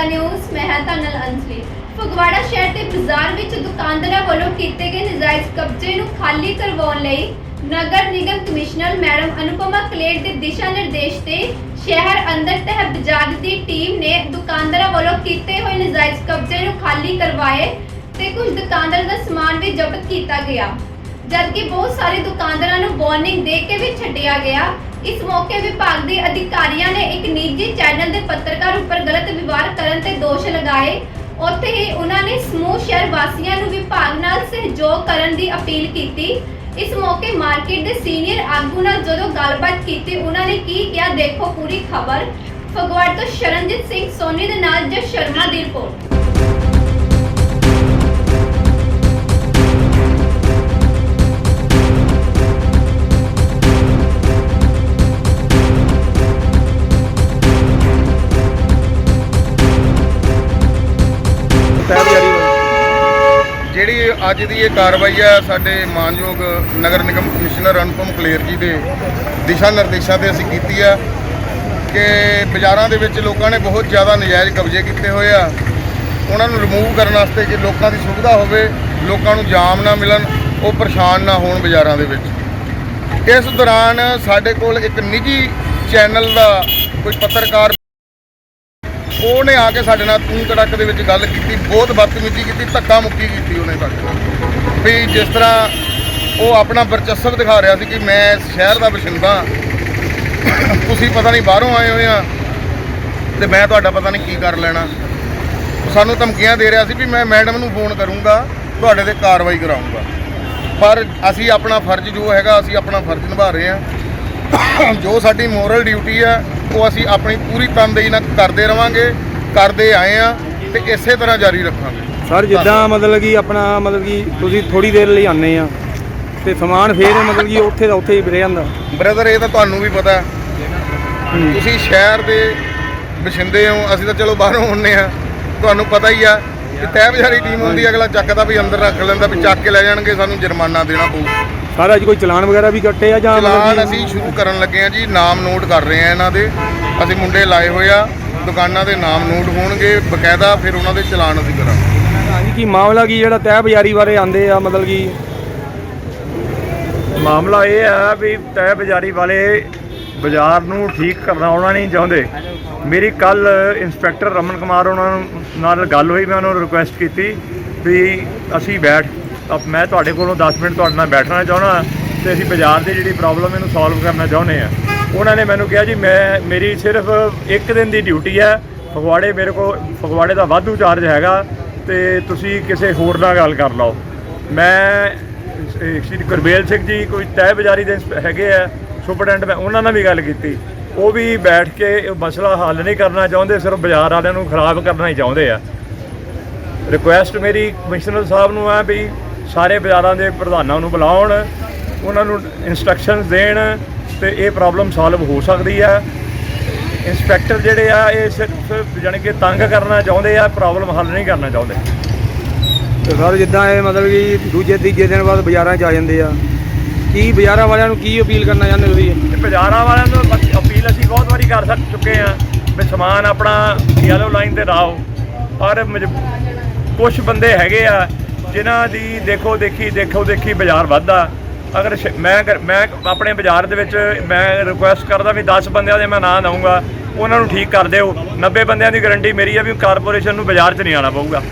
Phagwara news ਮੈਂ ਹਾਂ ਤੁਹਾਡੇ ਅੰਜਲੀ। ਫਗਵਾੜਾ ਸ਼ਹਿਰ ਦੇ ਬਾਜ਼ਾਰ ਵਿੱਚ ਦੁਕਾਨਦਾਰਾਂ ਵੱਲੋਂ ਕੀਤੇ ਗਏ ਨਜਾਇਜ਼ ਕਬਜ਼ੇ ਨੂੰ ਖਾਲੀ ਕਰਵਾਉਣ ਲਈ ਨਗਰ ਨਿਗਮ ਕਮਿਸ਼ਨਰ ਮੈਡਮ ਅਨੁਪਮਾ ਕਲੇਰ ਦੇ ਦਿਸ਼ਾ ਨਿਰਦੇਸ਼ ਤੇ ਸ਼ਹਿਰ ਅੰਦਰ ਤਹਿ ਦੀ ਟੀਮ ਨੇ ਦੁਕਾਨਦਾਰਾਂ ਵੱਲੋਂ ਕੀਤੇ ਹੋਏ ਨਜਾਇਜ਼ ਕਬਜ਼ੇ ਨੂੰ ਖਾਲੀ ਕਰਵਾਏ ਤੇ ਕੁਝ ਦੁਕਾਨਦਾਰਾਂ ਦਾ ਸਮਾਨ ਵੀ ਜ਼ਬਤ ਕੀਤਾ ਗਿਆ। ਜਦਕਿ ਬਹੁਤ ਸਾਰੇ ਦੁਕਾਨਦਾਰਾਂ ਨੂੰ ਵਾਰਨਿੰਗ ਦੇ ਕੇ ਵੀ ਛੱਡਿਆ ਗਿਆ ਇਸ ਮੌਕੇ ਵਿਭਾਗ ਦੇ ਅਧਿਕਾਰੀਆਂ ਨੇ ਇੱਕ ਨਿੱਜੀ ਚੈਨਲ ਦੇ ਪੱਤਰਕਾਰ ਉੱਪਰ ਗਲਤ ਵਿਵਹਾਰ ਕਰਨ ਤੇ ਦੋਸ਼ ਲਗਾਏ। ਉੱਥੇ ਹੀ ਉਹਨਾਂ ਨੇ ਸਮੂਹ ਸ਼ਹਿਰ ਵਾਸੀਆਂ ਨੂੰ ਵਿਭਾਗ ਨਾਲ ਸਹਿਯੋਗ ਕਰਨ ਦੀ ਅਪੀਲ ਕੀਤੀ। ਇਸ ਮੌਕੇ ਮਾਰਕੀਟ ਦੇ ਸੀਨੀਅਰ ਆਗੂ ਨਾਲ ਜਦੋਂ ਗੱਲਬਾਤ ਕੀਤੀ, ਉਹਨਾਂ ਨੇ ਕੀ ਕਿਹਾ, ਦੇਖੋ ਪੂਰੀ ਖਬਰ। ਫਗਵਾੜ ਤੋਂ ਸ਼ਰਨਜੀਤ ਸਿੰਘ ਸੋਨੀ ਦੇ ਨਾਲ ਜਸ ਸ਼ਰਮਾ ਦੀ ਰਿਪੋਰਟ। ਜਿਹੜੀ ਅੱਜ ਦੀ ਇਹ ਕਾਰਵਾਈ ਆ, ਸਾਡੇ ਮਾਨਯੋਗ ਨਗਰ ਨਿਗਮ ਕਮਿਸ਼ਨਰ ਅਨੁਪਮ ਕਲੇਰ ਜੀ ਦੇ ਦਿਸ਼ਾ ਨਿਰਦੇਸ਼ਾਂ ਤੇ ਅਸੀਂ ਕੀਤੀ ਆ ਕਿ ਬਾਜ਼ਾਰਾਂ ਦੇ ਵਿੱਚ ਲੋਕਾਂ ਨੇ ਬਹੁਤ ਜ਼ਿਆਦਾ ਨਜਾਇਜ਼ ਕਬਜ਼ੇ ਕੀਤੇ ਹੋਏ ਆ। ਉਹਨਾਂ ਨੂੰ ਰਿਮੂਵ ਕਰਨ ਵਾਸਤੇ ਜੇ ਲੋਕਾਂ ਦੀ ਸੁਵਿਧਾ ਹੋਵੇ, ਲੋਕਾਂ ਨੂੰ ਜਾਮ ਨਾ ਮਿਲਣ, ਉਹ ਪਰੇਸ਼ਾਨ ਨਾ ਹੋਣ ਬਾਜ਼ਾਰਾਂ ਦੇ ਵਿੱਚ। ਇਸ ਦੌਰਾਨ ਸਾਡੇ ਕੋਲ ਇੱਕ ਨਿੱਜੀ ਚੈਨਲ ਦਾ ਕੋਈ ਪੱਤਰਕਾਰ ਉਹਨੇ ਆ ਕੇ ਸਾਡੇ ਨਾਲ ਤੂੰ ਤੜਕ ਦੇ ਵਿੱਚ ਗੱਲ ਕੀਤੀ, ਬਹੁਤ ਬਦਤਮੀਜ਼ੀ ਕੀਤੀ, ਧੱਕਾ ਮੁੱਕੀ ਕੀਤੀ ਉਹਨੇ ਸਾਡੇ ਨਾਲ। ਵੀ ਜਿਸ ਤਰ੍ਹਾਂ ਉਹ ਆਪਣਾ ਵਰਚਸਵ ਦਿਖਾ ਰਿਹਾ ਸੀ ਕਿ ਮੈਂ ਸ਼ਹਿਰ ਦਾ ਵਸਿੰਦਾ ਤੁਸੀਂ ਪਤਾ ਨਹੀਂ ਬਾਹਰੋਂ ਆਏ ਹੋਏ ਆ ਤੇ ਮੈਂ ਤੁਹਾਡਾ ਪਤਾ ਨਹੀਂ ਕੀ ਕਰ ਲੈਣਾ। ਸਾਨੂੰ ਧਮਕੀਆਂ ਦੇ ਰਿਹਾ ਸੀ ਵੀ ਮੈਂ ਮੈਡਮ ਨੂੰ ਫੋਨ ਕਰੂੰਗਾ, ਤੁਹਾਡੇ ਤੇ ਕਾਰਵਾਈ ਕਰਾਉਂਗਾ ਪਰ ਅਸੀਂ ਆਪਣਾ ਫਰਜ਼ ਜੋ ਹੈਗਾ, ਅਸੀਂ ਆਪਣਾ ਫਰਜ਼ ਨਿਭਾ ਰਹੇ ਹਾਂ। ਜੋ ਸਾਡੀ ਮੋਰਲ ਡਿਊਟੀ ਹੈ ਉਹ ਅਸੀਂ ਆਪਣੀ ਪੂਰੀ ਤਨਦੇਹੀ ਨਾਲ ਕਰਦੇ ਰਵਾਂਗੇ ਕਰਦੇ ਆਏ ਆ ਤੇ ਇਸੇ ਤਰ੍ਹਾਂ ਜਾਰੀ ਰੱਖਾਂਗੇ। ਸਰ ਜਿੱਦਾਂ ਮਤਲਬ ਕਿ ਆਪਣਾ ਮਤਲਬ ਕਿ ਤੁਸੀਂ ਥੋੜੀ ਦੇਰ ਲਈ ਆਨੇ ਆ ਤੇ ਸਮਾਨ ਫੇਰ ਮਤਲਬ ਕਿ ਉੱਥੇ ਦਾ ਉੱਥੇ ਹੀ ਰਹਿ ਜਾਂਦਾ। ਬ੍ਰਦਰ ਇਹ ਤਾਂ ਤੁਹਾਨੂੰ ਵੀ ਪਤਾ। ਹੈ। ਤੁਸੀਂ ਸ਼ਹਿਰ ਦੇ ਵਸਿੰਦੇ ਹੋ ਅਸੀਂ ਤਾਂ ਚਲੋ ਬਾਹਰੋਂ ਹੁੰਨੇ ਆ। ਤੁਹਾਨੂੰ ਪਤਾ ਹੀ ਆ ਕਿ ਤਹਿ ਬਜ਼ਾਰੀ ਟੀਮ ਹੁੰਦੀ ਅਗਲਾ ਚੱਕਦਾ ਵੀ ਅੰਦਰ ਰੱਖ ਲੈਂਦਾ ਵੀ ਚੱਕ ਕੇ ਲੈ ਜਾਣਗੇ ਸਾਨੂੰ ਜੁਰਮਾਨਾ ਦੇਣਾ ਪਊ। ਸਰ ਅੱਜ ਕੋਈ ਚਲਾਨ ਵਗੈਰਾ ਵੀ ਕੱਟੇ ਆ ਜਾਂ ਚਲਾਨ ਅਸੀਂ ਸ਼ੁਰੂ ਕਰਨ ਲੱਗੇ ਆ ਜੀ ਨਾਮ ਨੋਟ ਕਰ ਰਹੇ ਆ ਇਹਨਾਂ ਦੇ। ਅਸੀਂ ਮੁੰਡੇ ਲਾਏ ਹੋਏ ਆ ਦੁਕਾਨਾਂ ਦੇ ਨਾਮ ਨੋਟ ਹੋਣਗੇ ਬਕਾਇਦਾ ਫਿਰ ਉਹਨਾਂ ਦੇ ਚਲਾਨ ਅਸੀਂ ਕਰਾਂਗੇ। ਹਾਂਜੀ ਕੀ ਮਾਮਲਾ ਕੀ ਜਿਹੜਾ ਤਹਿ ਬਜ਼ਾਰੀ ਬਾਰੇ ਆਂਦੇ ਆ ਮਤਲਬ ਕਿ ਮਾਮਲਾ ਇਹ ਹੈ ਵੀ ਤੈ ਬਾਜ਼ਾਰੀ ਵਾਲੇ ਬਾਜ਼ਾਰ ਨੂੰ ਠੀਕ ਕਰਵਾਉਣਾ ਨਹੀਂ ਚਾਹੁੰਦੇ। ਮੇਰੀ ਕੱਲ ਇੰਸਪੈਕਟਰ ਰਮਨ ਕੁਮਾਰ ਉਹਨਾਂ ਨਾਲ ਗੱਲ ਹੋਈ ਮੈਂ ਉਹਨਾਂ ਨੂੰ ਰਿਕੁਐਸਟ ਕੀਤੀ ਵੀ ਅਸੀਂ ਬੈਠ ਅਪ- ਮੈਂ ਤੁਹਾਡੇ ਕੋਲੋਂ 10 ਮਿੰਟ ਤੁਹਾਡੇ ਨਾਲ ਬੈਠਣਾ ਚਾਹੁੰਦਾ ਤੇ ਅਸੀਂ ਬਾਜ਼ਾਰ ਦੀ ਜਿਹੜੀ ਪ੍ਰੋਬਲਮ ਇਹਨੂੰ ਸੋਲਵ ਕਰਨਾ ਚਾਹੁੰਦੇ ਆ ਉਹਨਾਂ ਨੇ ਮੈਨੂੰ ਕਿਹਾ ਜੀ, ਮੈਂ, ਮੇਰੀ ਸਿਰਫ ਇੱਕ ਦਿਨ ਦੀ ਡਿਊਟੀ ਹੈ। ਫਗਵਾੜੇ ਮੇਰੇ ਕੋਲ, ਫਗਵਾੜੇ ਦਾ ਵਾਧੂ ਚਾਰਜ ਹੈਗਾ ਤੇ ਤੁਸੀਂ ਕਿਸੇ ਹੋਰ ਨਾਲ ਗੱਲ ਕਰ ਲਓ। ਮੈਂ ਸ਼੍ਰੀ ਗੁਰਬੇਲ ਸਿੰਘ ਜੀ, ਕੋਈ ਤਹਿ ਬਜ਼ਾਰੀ ਦੇ ਇੰਸਪੈ- ਹੈਗੇ ਆ, ਸੁਪਰਡੈਂਟ, ਮੈਂ ਉਹਨਾਂ ਨਾਲ ਵੀ ਗੱਲ ਕੀਤੀ। ਉਹ ਵੀ ਬੈਠ ਕੇ ਇਹ ਮਸਲਾ ਹੱਲ ਨਹੀਂ ਕਰਨਾ ਚਾਹੁੰਦੇ, ਸਿਰਫ ਬਾਜ਼ਾਰ ਵਾਲਿਆਂ ਨੂੰ ਖਰਾਬ ਕਰਨਾ ਹੀ ਚਾਹੁੰਦੇ ਆ। ਰਿਕੁਐਸਟ ਮੇਰੀ ਕਮਿਸ਼ਨਰ ਸਾਹਿਬ ਨੂੰ ਆ ਵੀ ਸਾਰੇ ਬਾਜ਼ਾਰਾਂ ਦੇ ਪ੍ਰਧਾਨਾਂ ਨੂੰ ਬੁਲਾਉਣ ਉਹਨਾਂ ਨੂੰ ਇਨਸਟਰਕਸ਼ਨਸ ਦੇਣ ਤੇ ਇਹ ਪ੍ਰੋਬਲਮ ਸੋਲਵ ਹੋ ਸਕਦੀ ਹੈ। ਇੰਸਪੈਕਟਰ ਜਿਹੜੇ ਆ ਇਹ ਸਿਰਫ ਜਾਣੀ ਕਿ ਤੰਗ ਕਰਨਾ ਚਾਹੁੰਦੇ ਆ ਪ੍ਰੋਬਲਮ ਹੱਲ ਨਹੀਂ ਕਰਨਾ ਚਾਹੁੰਦੇ। ਤੇ ਸਰ ਜਿੱਦਾਂ ਇਹ ਮਤਲਬ ਕਿ ਦੂਜੇ ਤੀਜੇ ਦਿਨ ਬਾਅਦ ਬਾਜ਼ਾਰਾਂ 'ਚ ਆ ਜਾਂਦੇ ਆ। ਕੀ ਬਾਜ਼ਾਰਾਂ ਵਾਲਿਆਂ ਨੂੰ ਕੀ ਅਪੀਲ ਕਰਨਾ ਚਾਹੁੰਦੇ ਤੁਸੀਂ? ਬਾਜ਼ਾਰਾਂ ਵਾਲਿਆਂ ਨੂੰ ਅਪੀਲ ਅਸੀਂ ਬਹੁਤ ਵਾਰੀ ਕਰ ਸਕ ਚੁੱਕੇ ਆ ਵੀ ਸਮਾਨ ਆਪਣਾ ਯੈਲੋ ਲਾਈਨ ਤੇ ਲਾਓ। ਪਰ ਕੁਝ ਬੰਦੇ ਹੈਗੇ ਆ ਜਿਨ੍ਹਾਂ ਦੀ ਦੇਖੋ ਦੇਖੀ ਦੇਖੋ ਦੇਖੀ ਬਾਜ਼ਾਰ ਵੱਧਦਾ। ਅਗਰ ਮੈਂ ਕਰ- ਮੈਂ ਆਪਣੇ ਬਾਜ਼ਾਰ ਦੇ ਵਿੱਚ ਮੈਂ ਰਿਕੁਐਸਟ ਕਰਦਾ ਵੀ 10 ਬੰਦਿਆਂ ਦੇ ਮੈਂ ਨਾਂ ਦਊਂਗਾ, ਉਹਨਾਂ ਨੂੰ ਠੀਕ ਕਰ ਦਿਓ। 90 ਬੰਦਿਆਂ ਦੀ ਗਾਰੰਟੀ ਮੇਰੀ ਆ ਵੀ ਕਾਰਪੋਰੇਸ਼ਨ ਨੂੰ ਬਾਜ਼ਾਰ 'ਚ ਨਹੀਂ ਆਉਣਾ ਪਊਗਾ।